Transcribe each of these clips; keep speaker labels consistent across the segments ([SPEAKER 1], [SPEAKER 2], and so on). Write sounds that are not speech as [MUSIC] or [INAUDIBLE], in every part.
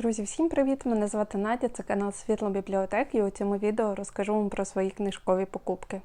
[SPEAKER 1] Друзі, всім привіт! Мене звати Надя, це канал Світло Бібліотек, і у цьому відео розкажу вам про свої книжкові покупки.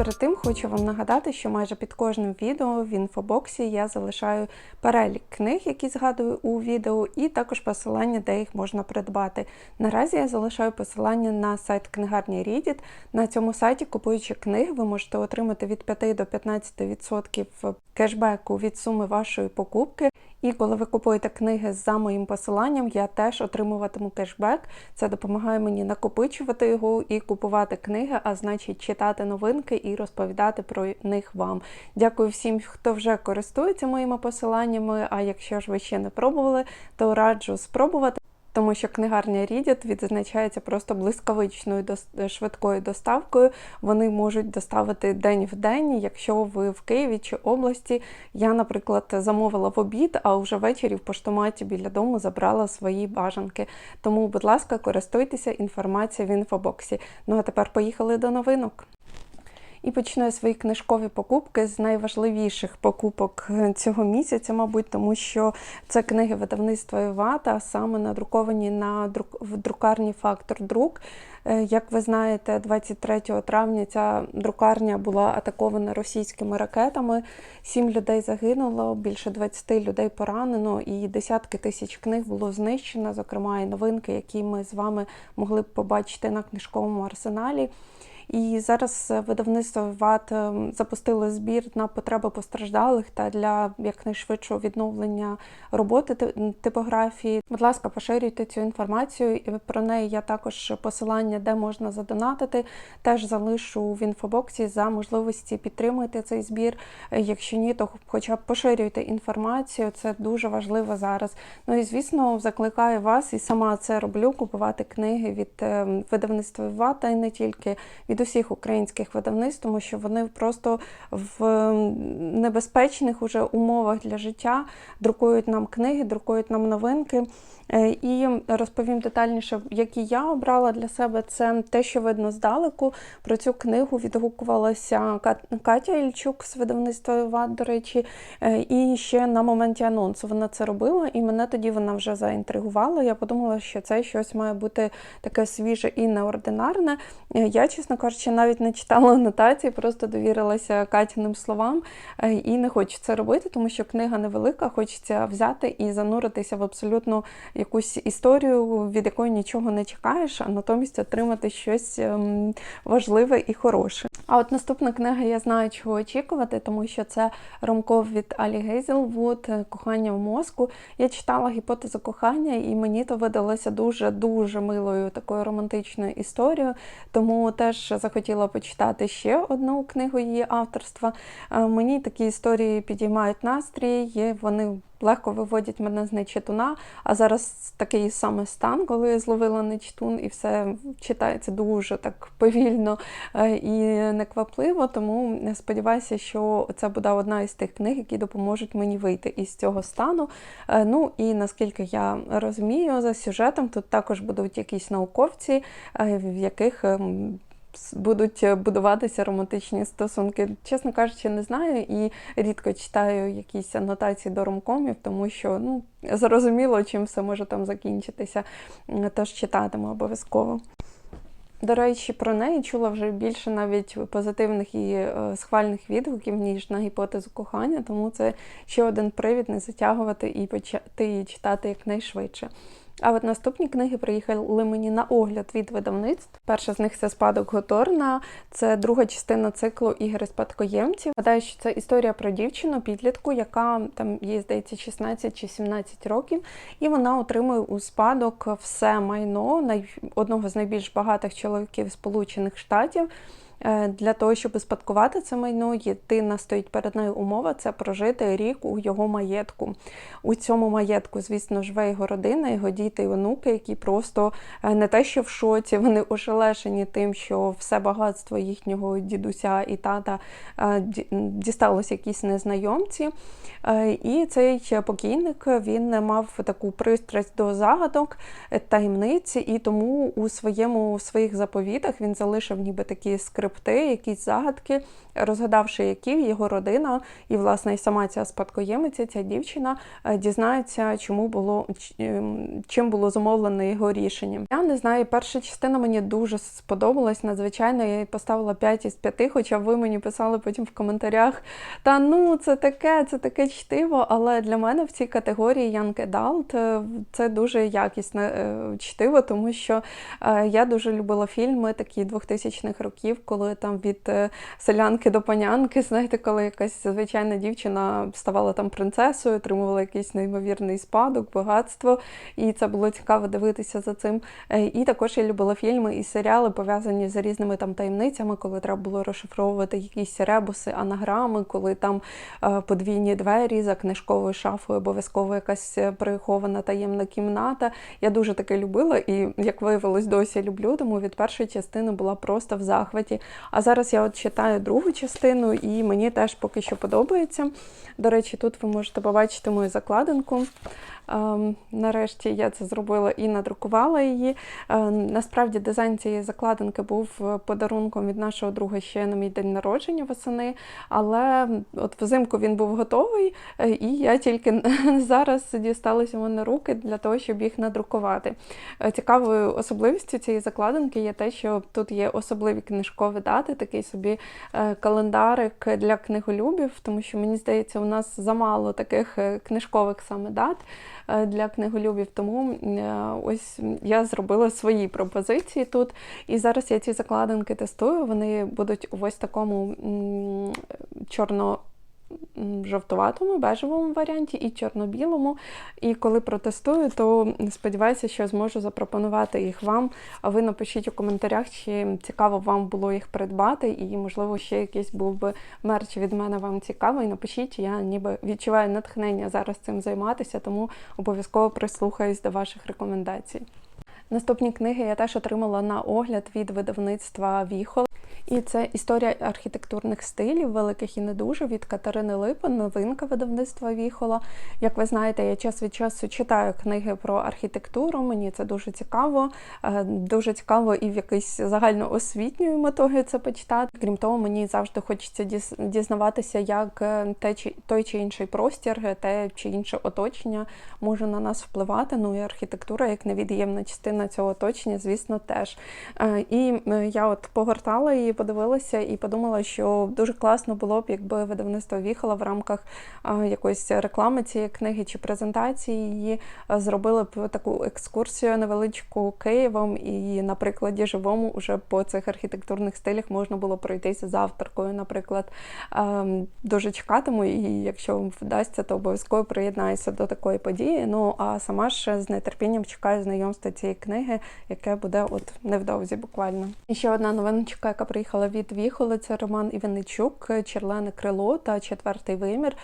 [SPEAKER 1] Перед тим хочу вам нагадати, що майже під кожним відео в інфобоксі я залишаю перелік книг, які згадую у відео, і також посилання, де їх можна придбати. Наразі я залишаю посилання на сайт книгарні Reddit. На цьому сайті, купуючи книги, ви можете отримати від 5 до 15% кешбеку від суми вашої покупки. І коли ви купуєте книги за моїм посиланням, я теж отримуватиму кешбек. Це допомагає мені накопичувати його і купувати книги, а значить читати новинки і розповідати про них вам. Дякую всім, хто вже користується моїми посиланнями. А якщо ж ви ще не пробували, то раджу спробувати. Тому що книгарня Reddit відзначається просто блискавичною дос- швидкою доставкою. Вони можуть доставити день в день, якщо ви в Києві чи області. Я, наприклад, замовила в обід, а вже ввечері в поштоматі біля дому забрала свої бажанки. Тому, будь ласка, користуйтеся інформацією в інфобоксі. Ну а тепер поїхали до новинок. І почну свої книжкові покупки з найважливіших покупок е, цього місяця, мабуть, тому що це книги видавництва Івата, саме надруковані на друк... в друкарні Фактор Друк. Е, Як ви знаєте, 23 травня ця друкарня була атакована російськими ракетами. Сім людей загинуло, більше 20 людей поранено, і десятки тисяч книг було знищено, зокрема і новинки, які ми з вами могли б побачити на книжковому арсеналі. І зараз видавництво ВАТ ем, запустило збір на потреби постраждалих та для якнайшвидшого відновлення роботи типографії. Будь ласка, поширюйте цю інформацію. Про неї я також посилання, де можна задонатити. Теж залишу в інфобоксі за можливості підтримуйте цей збір. Е, Якщо ні, то хоча б поширюйте інформацію. Це дуже важливо зараз. Ну і звісно, закликаю вас і сама це роблю купувати книги від видавництва ВАТа і не тільки від усіх українських видавництв, тому що вони просто в небезпечних уже умовах для життя друкують нам книги, друкують нам новинки. Е, І розповім детальніше, які я обрала для себе. Це те, що видно здалеку. Про цю книгу відгукувалася Катя Ільчук з видавництва «Іват», до речі. Е, І ще на моменті анонсу вона це робила, і мене тоді вона вже заінтригувала. Я подумала, що це щось має бути таке свіже і неординарне. Е, Я, чесно кажучи, навіть не читала анотації, просто довірилася Катяним словам е, і не хочу це робити, тому що книга невелика, хочеться взяти і зануритися в абсолютно якусь історію, від якої нічого не чекаєш, а натомість отримати щось ем, важливе і хороше. А от наступна книга я знаю, чого очікувати, тому що це ромков від Алі Гейзелвуд Кохання в мозку. Я читала гіпотезу кохання, і мені то видалося дуже дуже милою такою романтичною історією. Тому теж захотіла почитати ще одну книгу її авторства. Е, Мені такі історії підіймають настрій, вони легко виводять мене з нечитуна. А зараз такий саме стан, коли я зловила нечитун, і все читається дуже так повільно е, і неквапливо. Тому сподіваюся, що це буде одна із тих книг, які допоможуть мені вийти із цього стану. Е, Ну і наскільки я розумію, за сюжетом тут також будуть якісь науковці, в яких. Будуть будуватися романтичні стосунки. Чесно кажучи, не знаю і рідко читаю якісь анотації до ромкомів, тому що ну зрозуміло, чим все може там закінчитися. М, Тож читатиму обов'язково. До речі, про неї чула вже більше навіть позитивних і е, схвальних відгуків, ніж на гіпотезу кохання, тому це ще один привід не затягувати і почати її читати якнайшвидше. А от наступні книги приїхали мені на огляд від видавництв. Перша з них це спадок Готорна, це друга частина циклу ігри спадкоємців. Гадаю, що це історія про дівчину, підлітку, яка там їй здається 16 чи 17 років, і вона отримує у спадок все майно одного з найбільш багатих чоловіків Сполучених Штатів. Е, Для того, щоб спадкувати це майно, єдина стоїть перед нею умова це прожити рік у його маєтку. У цьому маєтку, звісно, живе його родина, його діти і онуки, які просто е, не те, що в шоці, [LAUGHS] вони ошелешені тим, що все багатство їхнього дідуся і тата е, ді- дісталось якісь незнайомці. І цей покійник він мав таку пристрасть до загадок, таємниць, і тому у своєму у своїх заповітах він залишив ніби такі скрипти хребти, якісь загадки, розгадавши які його родина, і власне і сама ця спадкоємиця, ця дівчина е, дізнається, чому було ем, чим було зумовлене його рішення. Я не знаю, перша частина мені дуже сподобалась. Надзвичайно я поставила 5 із 5, хоча ви мені писали потім в коментарях. Та ну це таке, це таке чтиво. Але для мене в цій категорії Young Adult е, це дуже якісне е, чтиво, тому що я дуже любила фільми такі 2000-х років, коли там від селянки до панянки, [LAUGHS] знаєте, коли якась звичайна дівчина ставала там принцесою, отримувала якийсь неймовірний спадок, багатство, і це було цікаво дивитися за цим. Е, і також я любила фільми і серіали, пов'язані з різними там таємницями, коли треба було розшифровувати якісь ребуси, анаграми, коли там е, подвійні двері за книжковою шафою, обов'язково якась прихована таємна кімната. Я дуже таке любила, і як виявилось, досі люблю, тому від першої частини була просто в захваті. А зараз я от читаю другу частину, і мені теж поки що подобається. До речі, тут ви можете побачити мою закладинку. Ем, нарешті я це зробила і надрукувала її. Ем, насправді дизайн цієї закладинки був е, подарунком від нашого друга ще на мій день народження восени, але от взимку він був готовий, е, і я тільки [LAUGHS] зараз дісталася в мене руки для того, щоб їх надрукувати. Е, цікавою особливістю цієї закладинки є те, що тут є особливі книжкові дати, такий собі календарик для книголюбів, тому що мені здається, у нас замало таких книжкових саме дат. Е, для книголюбів. Тому е, ось я зробила свої пропозиції тут. І зараз я ці закладинки тестую. Вони будуть у ось такому чорно жовтуватому, бежевому варіанті і чорно-білому. І коли протестую, то сподіваюся, що зможу запропонувати їх вам. А ви напишіть у коментарях, чи цікаво вам було їх придбати, і, можливо, ще якийсь був би мерч від мене вам цікавий. Напишіть, я ніби відчуваю натхнення зараз цим займатися, тому обов'язково прислухаюсь до ваших рекомендацій. Наступні книги я теж отримала на огляд від видавництва Віхол. І це історія архітектурних стилів, великих і не дуже від Катерини Липин, новинка видавництва Віхола. Як ви знаєте, я час від часу читаю книги про архітектуру. Мені це дуже цікаво. Е, дуже цікаво і в якийсь загальноосвітньою метою це почитати. Крім того, мені завжди хочеться дізнаватися, як е, те чи той чи інший простір, е, те чи інше оточення може на нас впливати. Ну і архітектура, як невід'ємна частина цього оточення, звісно, теж. І я от погортала її подивилася і подумала, що дуже класно було б, якби видавництво віхала в рамках якоїсь реклами цієї книги чи презентації її зробили б таку екскурсію невеличку Києвом, і на прикладі живому уже по цих архітектурних стилях можна було пройтися з авторкою, наприклад. Дуже чекатиму, і якщо вдасться, то обов'язково приєднаюся до такої події. Ну а сама ж з нетерпінням чекаю знайомства цієї книги, яке буде от невдовзі буквально. І ще одна новиночка, яка приїхала приїхала від Віхоли. Це Роман Іваничук, Черлене крило та Четвертий вимір.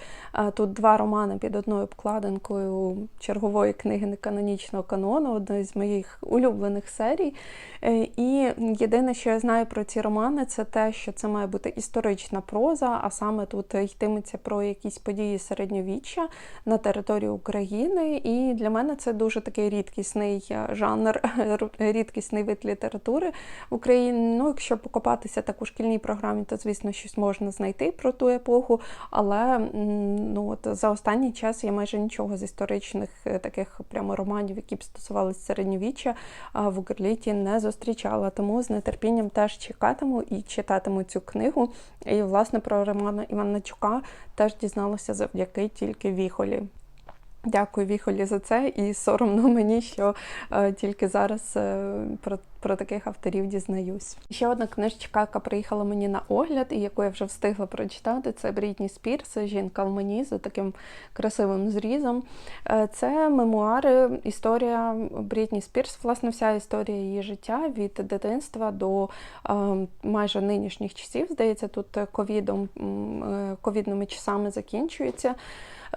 [SPEAKER 1] Тут два романи під одною обкладинкою чергової книги неканонічного канону, одної з моїх улюблених серій. Е, і єдине, що я знаю про ці романи, це те, що це має бути історична проза, а саме тут йтиметься про якісь події середньовіччя на території України. І для мене це дуже такий рідкісний е, жанр, [LAUGHS] рідкісний вид літератури в Україні. Ну, якщо покопатися вчитися так у шкільній програмі, то, звісно, щось можна знайти про ту епоху. Але ну, от за останній час я майже нічого з історичних е, таких прямо романів, які б стосувалися середньовіччя, в Укрліті не зустрічала. Тому з нетерпінням теж чекатиму і читатиму цю книгу. І, власне, про Романа Іванчука теж дізналася завдяки тільки віхолі. Дякую Віхолі за це, і соромно мені, що е, тільки зараз е, про про таких авторів дізнаюсь. Ще одна книжечка, яка приїхала мені на огляд, і яку я вже встигла прочитати, це Брітні Спірс, жінка в мені з таким красивим зрізом. Е, це мемуари, історія Брітні Спірс, власне, вся історія її життя від дитинства до е, майже нинішніх часів. Здається, тут ковідом, е, ковідними часами закінчується.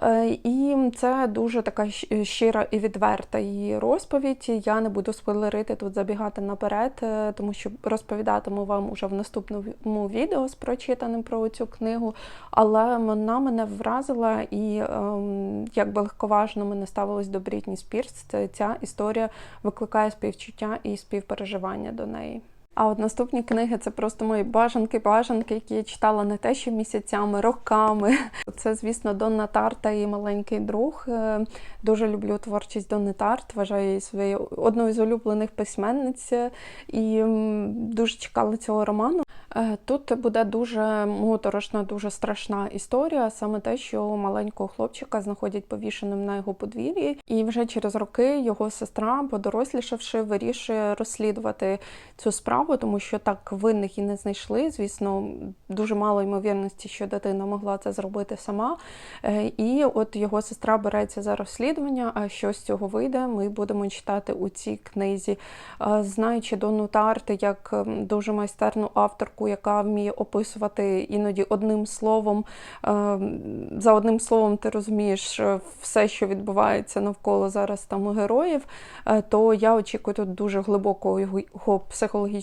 [SPEAKER 1] Е, і це дуже така щира і відверта її розповідь. Я не буду спойлерити тут забігати наперед, е, тому що розповідатиму вам уже в наступному відео з прочитаним про цю книгу. Але вона мене вразила і ем, як би легковажно мене ставилось до Брітні Спірс, ця історія викликає співчуття і співпереживання до неї. А от наступні книги це просто мої бажанки-бажанки, які я читала не те, що місяцями, роками. [LAUGHS] Це, звісно, Донна Тарта і маленький друг. Е, Дуже люблю творчість Донни Тарт, вважаю її своєю одною з улюблених письменниць і дуже чекала цього роману. Е, Тут буде дуже моторошна, дуже страшна історія. Саме те, що маленького хлопчика знаходять повішеним на його подвір'ї, і вже через роки його сестра, подорослішавши, вирішує розслідувати цю справу, тому що так винних і не знайшли. Звісно, дуже мало ймовірності, що дитина могла це зробити сама. Е, І от його сестра береться за розслідування. А що з цього вийде, ми будемо читати у цій книзі. Е, Знаючи Донну Тарти як ем, дуже майстерну авторку, яка вміє описувати іноді одним словом. е, За одним словом, ти розумієш е, все, що відбувається навколо зараз там героїв, то я очікую тут дуже глибокого його- його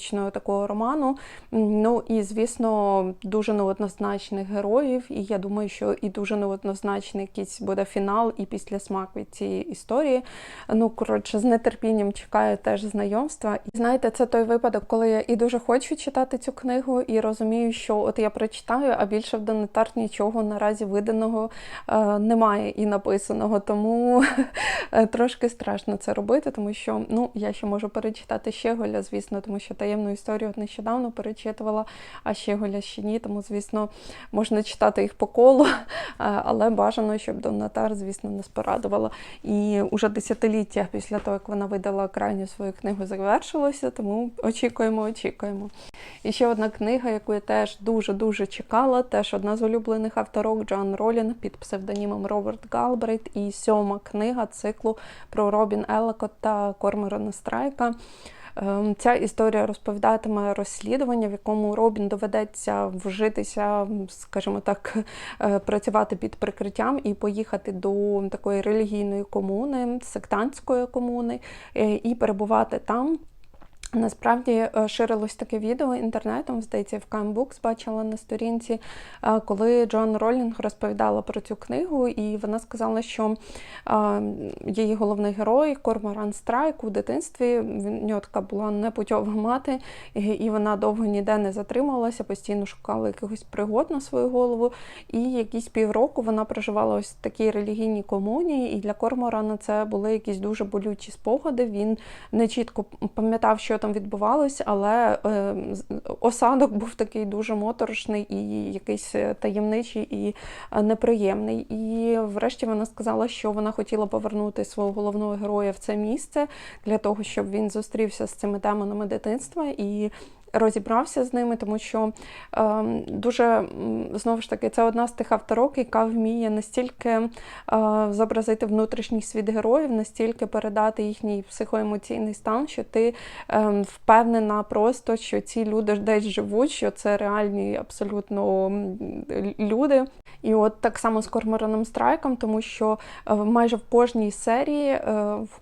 [SPEAKER 1] психологічного такого роману. Ну і звісно, дуже неоднозначних героїв. І я думаю, що і дуже неоднозначний якийсь буде фінал і післясмак від цієї історії. Ну коротше, з нетерпінням чекаю теж знайомства. І знаєте, це той випадок, коли я і дуже хочу читати цю книгу, і розумію, що от я прочитаю, а більше в Донетарт нічого наразі виданого е, немає і написаного. Тому [LAUGHS] е, трошки страшно це робити, тому що ну я ще можу перечитати Щеголя, звісно, тому що таємну історію нещодавно перечитувала, а ще ні. Тому, звісно, можна читати їх по колу, [LAUGHS] е, але бажано, щоб Донатар, звісно, нас порадувала. І уже десятиліття після того, як вона видала крайню свою книгу, завершилося, тому очікуємо, очікуємо. І ще одна книга, яку я теж дуже-дуже чекала, теж одна з улюблених авторок Джоан Ролінг під псевдонімом Роберт Галбрейт. І сьома книга циклу про Робін Еллекот та Корморана Страйка. Ем, Ця історія розповідатиме розслідування, в якому Робін доведеться вжитися, скажімо так, [LAUGHS] е, працювати під прикриттям і поїхати до такої релігійної комуни, сектантської комуни, е, і перебувати там. Насправді е, ширилось таке відео інтернетом, здається, в Камбукс бачила на сторінці, е, коли Джон Ролінг розповідала про цю книгу, і вона сказала, що е, її головний герой Корморан Страйк у дитинстві в нього така була непутьова мати, і- вона довго ніде не затримувалася, постійно шукала якихось пригод на свою голову. І якісь півроку вона проживала ось в такій релігійній комуні, і для Корморана це були якісь дуже болючі спогади. Він не чітко пам'ятав, що там відбувалося, але е, осадок був такий дуже моторошний і якийсь е, таємничий і е, неприємний. І врешті вона сказала, що вона хотіла повернути свого головного героя в це місце для того, щоб він зустрівся з цими демонами дитинства і розібрався з ними, тому що ем, дуже знову ж таки це одна з тих авторок, яка вміє настільки е, зобразити внутрішній світ героїв, настільки передати їхній психоемоційний стан, що ти ем, впевнена просто, що ці люди десь живуть, що це реальні абсолютно люди. І от так само з Кормораном Страйком, тому що е, майже в кожній серії, е,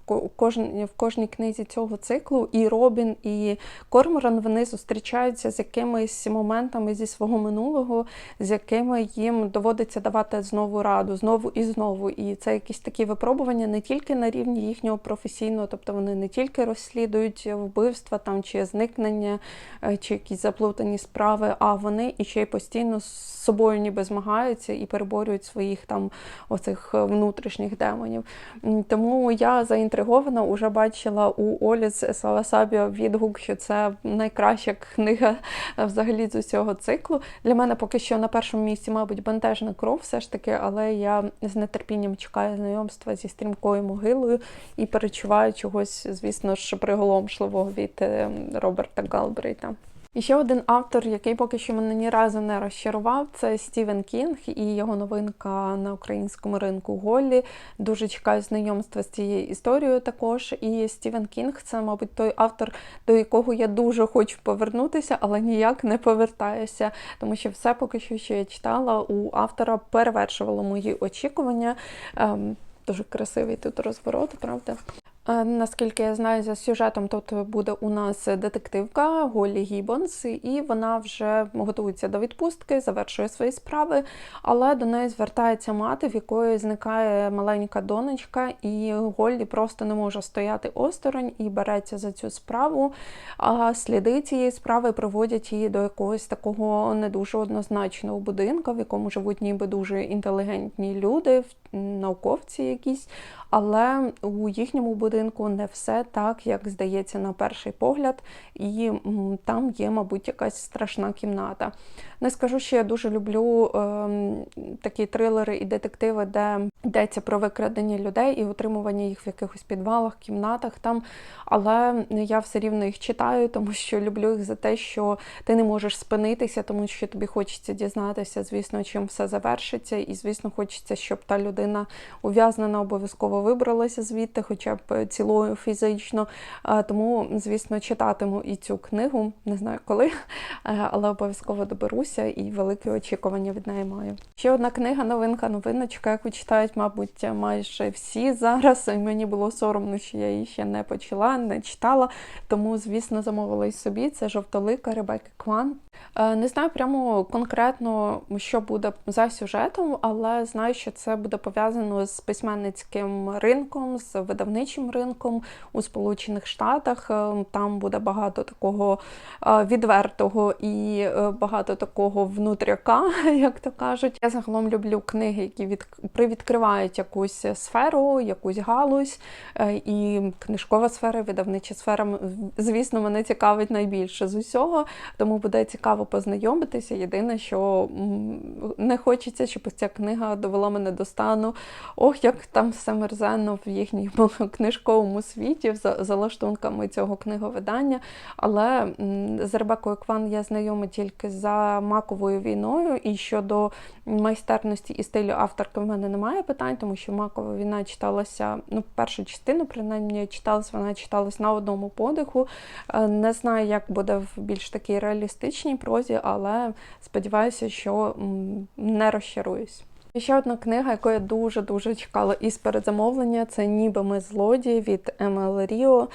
[SPEAKER 1] в кожній, в кожній книзі цього циклу і Робін, і Корморан вони зустрічаються з якимись моментами зі свого минулого, з якими їм доводиться давати знову раду, знову і знову. І це якісь такі випробування не тільки на рівні їхнього професійного, тобто вони не тільки розслідують вбивства там чи зникнення, е, чи якісь заплутані справи, а вони і ще й постійно з собою ніби змагаються і переборюють своїх там оцих внутрішніх демонів. Тому я заінтригована, уже бачила у Олі з Саласабіо відгук, що це найкраща книга е, взагалі з усього циклу. Для мене поки що на першому місці, мабуть, бентежна кров, все ж таки, але я з нетерпінням чекаю знайомства зі стрімкою могилою і перечуваю чогось, звісно ж, приголомшливого від е, Роберта Галбрейта. І ще один автор, який поки що мене ні разу не розчарував, це Стівен Кінг і його новинка на українському ринку Голлі. Дуже чекаю знайомства з цією історією також. І Стівен Кінг це, мабуть, той автор, до якого я дуже хочу повернутися, але ніяк не повертаюся, тому що все поки що, що я читала, у автора перевершувало мої очікування. Ем, Дуже красивий тут розворот, правда? Е, Наскільки я знаю, за сюжетом тут буде у нас детективка Голлі Гіббонс, і вона вже готується до відпустки, завершує свої справи, але до неї звертається мати, в якої зникає маленька донечка, і Голлі просто не може стояти осторонь і береться за цю справу. А сліди цієї справи приводять її до якогось такого не дуже однозначного будинку, в якому живуть ніби дуже інтелігентні люди, науковці якісь. Але у їхньому будинку не все так, як здається на перший погляд, і там є, мабуть, якась страшна кімната. Не скажу, що я дуже люблю ем, такі трилери і детективи, де йдеться про викрадення людей і утримування їх в якихось підвалах, кімнатах там. Але я все рівно їх читаю, тому що люблю їх за те, що ти не можеш спинитися, тому що тобі хочеться дізнатися, звісно, чим все завершиться, і звісно, хочеться, щоб та людина ув'язнена обов'язково вибралася звідти, хоча б цілою фізично. Тому, звісно, читатиму і цю книгу, не знаю коли, [LAUGHS] е, але обов'язково доберуся і великі очікування від неї маю. Ще одна книга, новинка, новиночка, яку читають, мабуть, майже всі зараз. І мені було соромно, що я її ще не почала, не читала. Тому, звісно, замовила й собі. Це жовтолика Ребекки Кван. Е, Не знаю прямо конкретно, що буде за сюжетом, але знаю, що це буде пов'язано з письменницьким ринком, з видавничим ринком у Сполучених Штатах. Е, Там буде багато такого е, відвертого і е, багато такого внутряка, [LAUGHS] як то кажуть. Я загалом люблю книги, які від... привідкривають якусь сферу, якусь галузь. І книжкова сфера, видавнича сфера, звісно, мене цікавить найбільше з усього, тому буде цікаво познайомитися. Єдине, що не хочеться, щоб ця книга довела мене до стану. Ох, як там все мерзенно в їхньому [LAUGHS] книжковому світі, за, за лаштунками цього книговидання. Але з Ребекою Кван я знайома тільки за маковою війною, і щодо майстерності і стилю авторки в мене немає питань, тому що макова війна читалася, ну, першу частину, принаймні, читалась, вона читалась на одному подиху. Е, Не знаю, як буде в більш такій реалістичній прозі, але сподіваюся, що не розчаруюсь. І ще одна книга, яку я дуже-дуже чекала із передзамовлення, це Ніби ми злодії від Емел Ріо.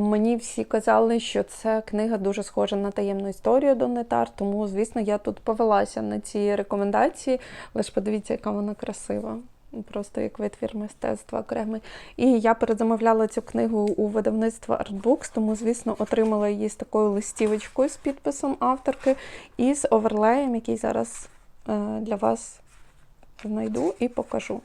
[SPEAKER 1] Мені всі казали, що це книга дуже схожа на таємну історію до Нетар, тому, звісно, я тут повелася на ці рекомендації. Лише подивіться, яка вона красива. Просто як витвір мистецтва окремий. І я передзамовляла цю книгу у видавництва Artbooks, тому, звісно, отримала її з такою листівочкою з підписом авторки і з оверлеєм, який зараз е, для вас знайду і покажу.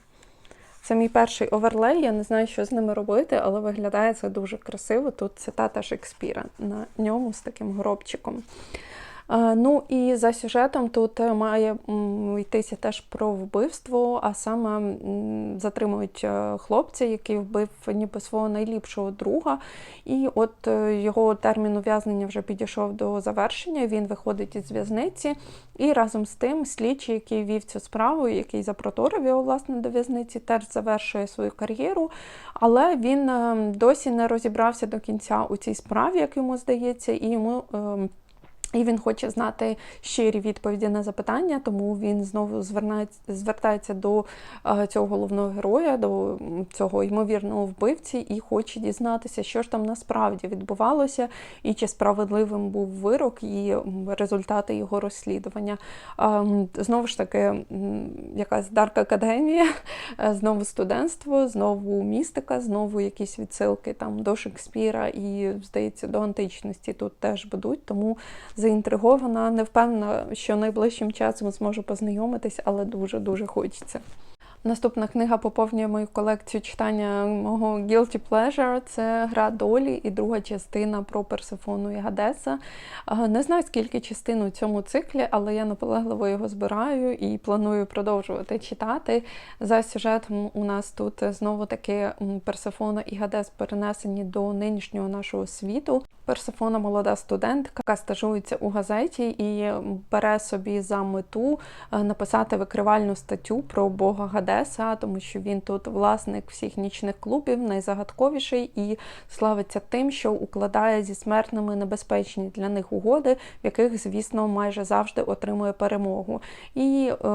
[SPEAKER 1] Це мій перший оверлей, я не знаю, що з ними робити, але виглядає це дуже красиво. Тут цитата Шекспіра на ньому з таким гробчиком. Е, Ну і за сюжетом тут має йтися теж про вбивство, а саме затримують е, хлопця, який вбив ніби свого найліпшого друга. І от е, його термін ув'язнення вже підійшов до завершення. Він виходить із в'язниці, і разом з тим слідчий, який вів цю справу, який запроторив його власне до в'язниці, теж завершує свою кар'єру. Але він е, досі не розібрався до кінця у цій справі, як йому здається, і йому. І він хоче знати щирі відповіді на запитання, тому він знову звертається до е, цього головного героя, до цього ймовірного вбивці, і хоче дізнатися, що ж там насправді відбувалося, і чи справедливим був вирок і результати його розслідування. Е, Знову ж таки, якась Дарк Академія, знову студентство, знову містика, знову якісь відсилки там до Шекспіра і, здається, до античності тут теж будуть. Тому заінтригована, не впевнена, що найближчим часом зможу познайомитись, але дуже-дуже хочеться. Наступна книга поповнює мою колекцію читання мого Guilty Pleasure. Це гра долі і друга частина про Персифону і Гадеса. Не знаю, скільки частин у цьому циклі, але я наполегливо його збираю і планую продовжувати читати. За сюжетом у нас тут знову таки Персифона і Гадес перенесені до нинішнього нашого світу. Персифона молода студентка, яка стажується у газеті і бере собі за мету е, написати викривальну статтю про Бога Гадеса, тому що він тут власник всіх нічних клубів, найзагадковіший і славиться тим, що укладає зі смертними небезпечні для них угоди, в яких, звісно, майже завжди отримує перемогу. І е,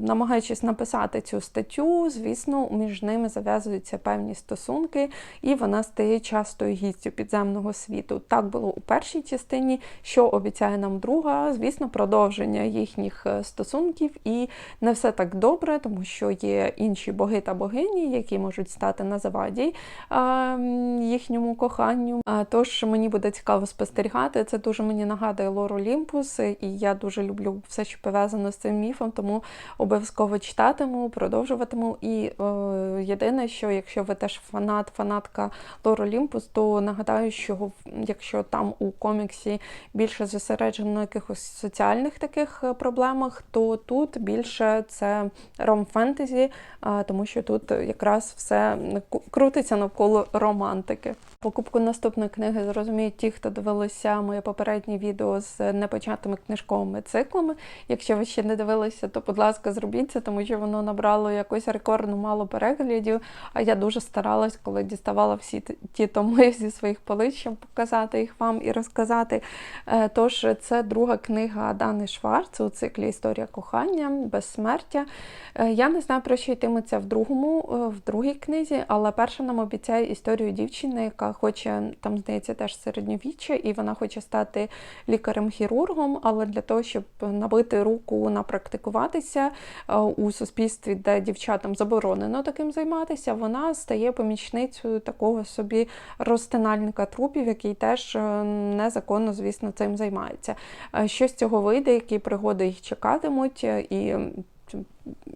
[SPEAKER 1] намагаючись написати цю статтю, звісно, між ними зав'язуються певні стосунки, і вона стає частою гістю підземного світу. Так було у першій частині, що обіцяє нам друга, звісно, продовження їхніх е, стосунків, і не все так добре, тому що є інші боги та богині, які можуть стати на заваді їхньому коханню. Тож мені буде цікаво спостерігати. Це дуже мені нагадує Лор Олімпус, і я дуже люблю все, що пов'язано з цим міфом, тому обов'язково читатиму, продовжуватиму. І е, єдине, що якщо ви теж фанат, фанатка Лор Олімпус, то нагадаю, що якщо там у коміксі більше зосереджено якихось соціальних таких е, проблемах, то тут більше це ром-фентезі, тому що тут якраз все крутиться навколо романтики. Покупку наступної книги зрозуміють ті, хто дивилися моє попереднє відео з непочатими книжковими циклами. Якщо ви ще не дивилися, то, будь ласка, зробіть це, тому що воно набрало якось рекордно мало переглядів. А я дуже старалась, коли діставала всі ті томи [LAUGHS] зі своїх полиць, щоб показати їх вам і розказати. Е, тож, це друга книга Дани Шварц у циклі Історія кохання, безсмертя. Е, я не знаю, про що йтиметься в другому, е, в другій книзі, але перша нам обіцяє історію дівчини, яка хоче, там, здається, теж середньовіччя, і вона хоче стати лікарем-хірургом, але для того, щоб набити руку напрактикуватися у суспільстві, де дівчатам заборонено таким займатися, вона стає помічницею такого собі розтинальника трупів, який теж е, незаконно, звісно, цим займається. Що з цього вийде, які пригоди їх чекатимуть, і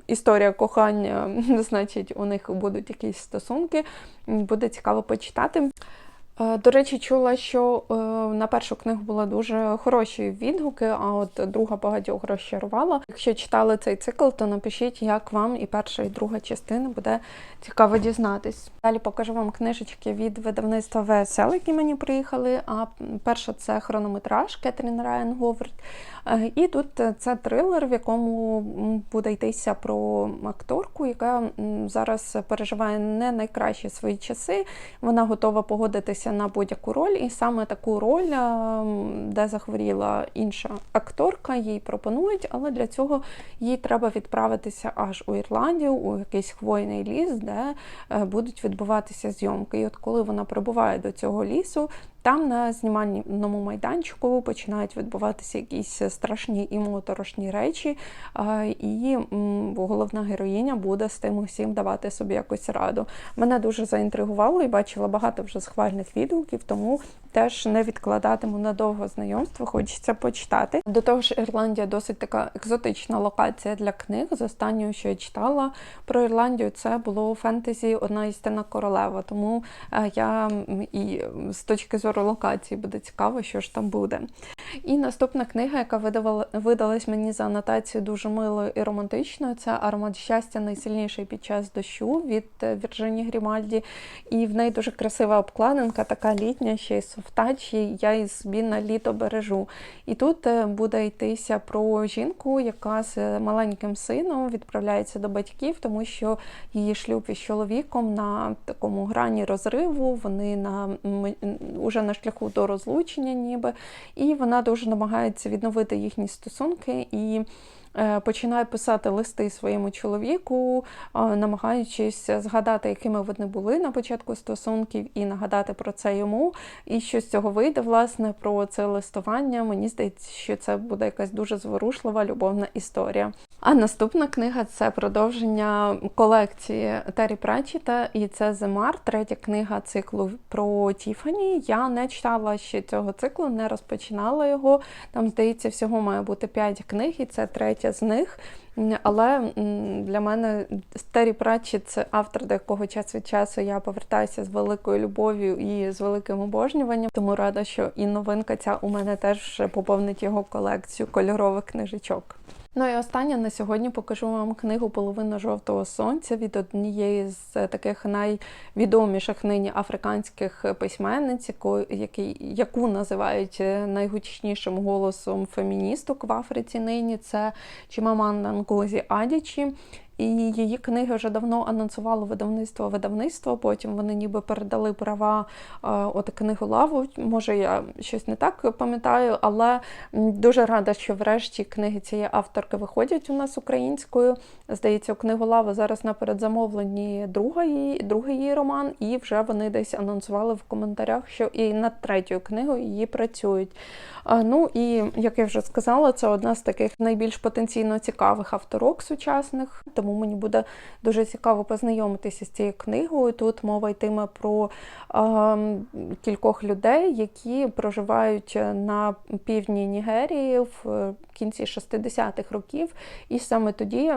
[SPEAKER 1] історія кохання, [LAUGHS] значить, у них будуть якісь стосунки. Буде цікаво почитати. Е, До речі, чула, що е, на першу книгу були дуже хороші відгуки, а от друга багатьох розчарувала. Якщо читали цей цикл, то напишіть, як вам і перша, і друга частина буде цікаво дізнатись. Далі покажу вам книжечки від видавництва ВСЛ, які мені приїхали. А перша це хронометраж Кетрін Райан Говард. Е, І тут це трилер, в якому буде йтися про акторку, яка зараз переживає не найкращі свої часи. Вона готова погодитися на будь-яку роль, і саме таку роль, де захворіла інша акторка, їй пропонують, але для цього їй треба відправитися аж у Ірландію, у якийсь хвойний ліс, де е, будуть відбуватися зйомки. І от коли вона прибуває до цього лісу, там на знімальному майданчику починають відбуватися якісь страшні і моторошні речі, і головна героїня буде з тим усім давати собі якусь раду. Мене дуже заінтригувало і бачила багато вже схвальних відгуків, тому теж не відкладатиму надовго знайомство, хочеться почитати. До того ж, Ірландія досить така екзотична локація для книг. З останнього, що я читала про Ірландію, це було фентезі Одна істина королева. Тому е, я і з точки зору локації буде цікаво, що ж там буде. І наступна книга, яка видавала, видалась мені за анотацією дуже милою і романтичною, це Аромат щастя найсильніший під час дощу від е, Вірджині Грімальді. І в неї дуже красива обкладинка, така літня, ще й і я її собі на літо бережу. І тут е, буде йтися про жінку, яка з маленьким сином відправляється до батьків, тому що її шлюб із чоловіком на такому грані розриву, вони на уже на шляху до розлучення, ніби. І вона дуже намагається відновити їхні стосунки і починає писати листи своєму чоловіку, намагаючись згадати, якими вони були на початку стосунків, і нагадати про це йому. І що з цього вийде, власне, про це листування. Мені здається, що це буде якась дуже зворушлива любовна історія. А наступна книга це продовження колекції Террі Пратчета, і це Земар, третя книга циклу про Тіфані. Я не читала ще цього циклу, не розпочинала його. Там, здається, всього має бути п'ять книг, і це третя з них. Але для мене Террі Пратчі – це автор, до якого час від часу я повертаюся з великою любов'ю і з великим обожнюванням. Тому рада, що і новинка ця у мене теж поповнить його колекцію кольорових книжечок. Ну і останнє на сьогодні покажу вам книгу Половина жовтого сонця від однієї з таких найвідоміших нині африканських письменниць, яку, називають найгучнішим голосом феміністок в Африці нині. Це Чимаманда Ngozi Адічі. І її книги вже давно анонсувало видавництво видавництво. Потім вони ніби передали права е, от книгу лаву. Може, я щось не так пам'ятаю, але дуже рада, що врешті книги цієї авторки виходять у нас українською. Здається, книгу лаву зараз на передзамовленні друга другий її роман, і вже вони десь анонсували в коментарях, що і над третьою книгою її працюють. Е, ну і як я вже сказала, це одна з таких найбільш потенційно цікавих авторок сучасних. Тому мені буде дуже цікаво познайомитися з цією книгою. Тут мова йтиме про е, кількох людей, які проживають на півдні Нігерії в кінці 60-х років. І саме тоді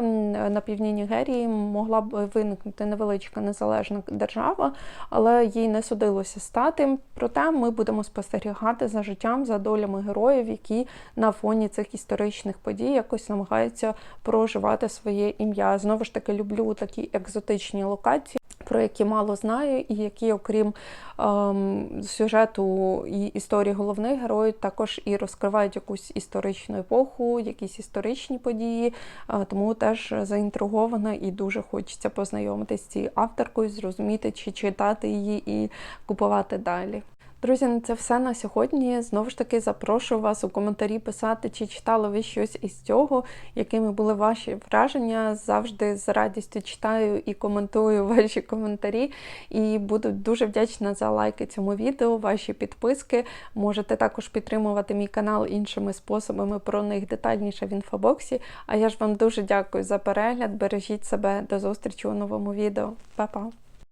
[SPEAKER 1] на півдні Нігерії могла б виникнути невеличка незалежна держава, але їй не судилося стати. Проте ми будемо спостерігати за життям, за долями героїв, які на фоні цих історичних подій якось намагаються проживати своє ім'я. Знову ж таки, люблю такі екзотичні локації. Про які мало знаю, і які, окрім ем, сюжету і історії головних героїв, також і розкривають якусь історичну епоху, якісь історичні події. Е, тому теж заінтригована і дуже хочеться познайомитися з цією авторкою, зрозуміти, чи читати її і купувати далі. Друзі, на це все на сьогодні. Знову ж таки, запрошую вас у коментарі писати, чи читали ви щось із цього, якими були ваші враження. Завжди з радістю читаю і коментую [LAUGHS] ваші коментарі. І буду дуже вдячна за лайки цьому відео, ваші підписки. Можете також підтримувати мій канал іншими способами, про них детальніше в інфобоксі. А я ж вам дуже дякую за перегляд. Бережіть себе до зустрічі у новому відео. Па-па!